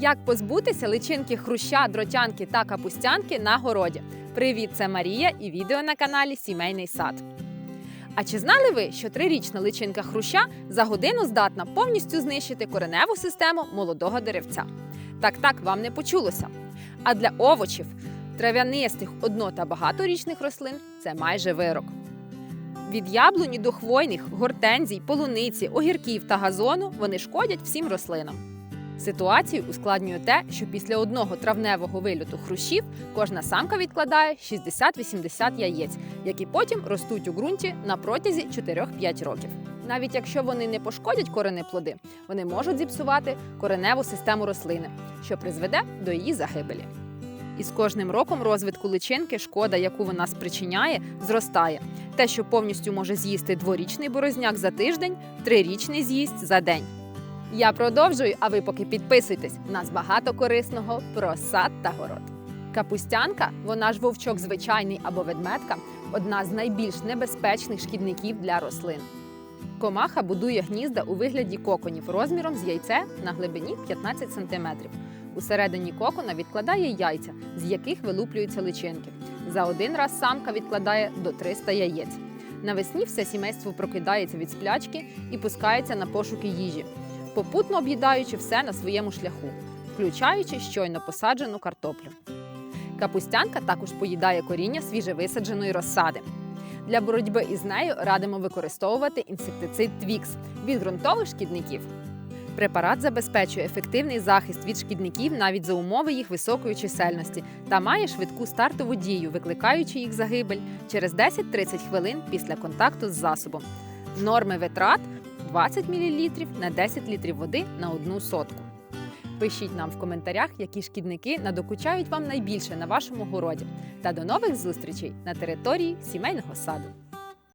Як позбутися личинки хруща, дротянки та капустянки на городі? Привіт, це Марія і відео на каналі Сімейний сад. А чи знали ви, що трирічна личинка хруща за годину здатна повністю знищити кореневу систему молодого деревця? Так, так, вам не почулося. А для овочів, трав'янистих одно- та багаторічних рослин це майже вирок. Від яблуні до хвойних, гортензій, полуниці, огірків та газону вони шкодять всім рослинам. Ситуацію ускладнює те, що після одного травневого вильоту хрущів кожна самка відкладає 60-80 яєць, які потім ростуть у ґрунті на протязі 4-5 років. Навіть якщо вони не пошкодять корені плоди, вони можуть зіпсувати кореневу систему рослини, що призведе до її загибелі. І з кожним роком розвитку личинки шкода, яку вона спричиняє, зростає. Те, що повністю може з'їсти дворічний борозняк за тиждень, трирічний з'їсть за день. Я продовжую, а ви поки підписуйтесь. У нас багато корисного про сад та город. Капустянка, вона ж вовчок звичайний або ведметка, одна з найбільш небезпечних шкідників для рослин. Комаха будує гнізда у вигляді коконів розміром з яйце на глибині 15 см. Усередині кокона відкладає яйця, з яких вилуплюються личинки. За один раз самка відкладає до 300 яєць. Навесні все сімейство прокидається від сплячки і пускається на пошуки їжі, попутно об'їдаючи все на своєму шляху, включаючи щойно посаджену картоплю. Капустянка також поїдає коріння свіжевисадженої розсади. Для боротьби із нею радимо використовувати інсектицид Твікс від ґрунтових шкідників. Препарат забезпечує ефективний захист від шкідників навіть за умови їх високої чисельності та має швидку стартову дію, викликаючи їх загибель через 10-30 хвилин після контакту з засобом. Норми витрат 20 мл на 10 літрів води на одну сотку. Пишіть нам в коментарях, які шкідники надокучають вам найбільше на вашому городі. Та до нових зустрічей на території сімейного саду.